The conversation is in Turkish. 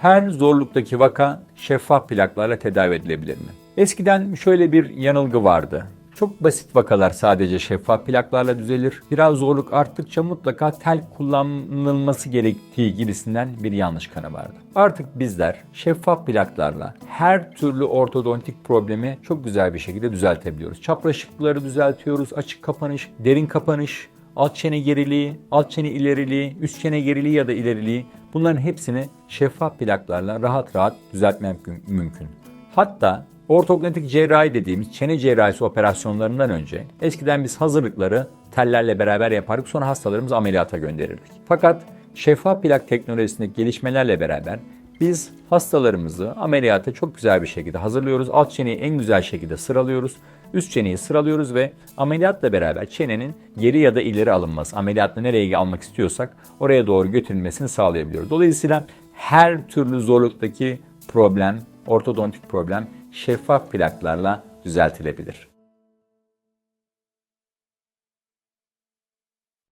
Her zorluktaki vaka şeffaf plaklarla tedavi edilebilir mi? Eskiden şöyle bir yanılgı vardı. Çok basit vakalar sadece şeffaf plaklarla düzelir. Biraz zorluk arttıkça mutlaka tel kullanılması gerektiği gibisinden bir yanlış kanı vardı. Artık bizler şeffaf plaklarla her türlü ortodontik problemi çok güzel bir şekilde düzeltebiliyoruz. Çapraşıkları düzeltiyoruz, açık kapanış, derin kapanış, alt çene geriliği, alt çene ileriliği, üst çene geriliği ya da ileriliği bunların hepsini şeffaf plaklarla rahat rahat düzeltmek mümkün-. Hatta ortognatik cerrahi dediğimiz çene cerrahisi operasyonlarından önce eskiden biz hazırlıkları tellerle beraber yapardık sonra hastalarımızı ameliyata gönderirdik. Fakat şeffaf plak teknolojisindeki gelişmelerle beraber biz hastalarımızı ameliyata çok güzel bir şekilde hazırlıyoruz. Alt çeneyi en güzel şekilde sıralıyoruz. Üst çeneyi sıralıyoruz ve ameliyatla beraber çenenin geri ya da ileri alınması, ameliyatla nereye almak istiyorsak oraya doğru götürülmesini sağlayabiliyoruz. Dolayısıyla her türlü zorluktaki problem, ortodontik problem şeffaf plaklarla düzeltilebilir.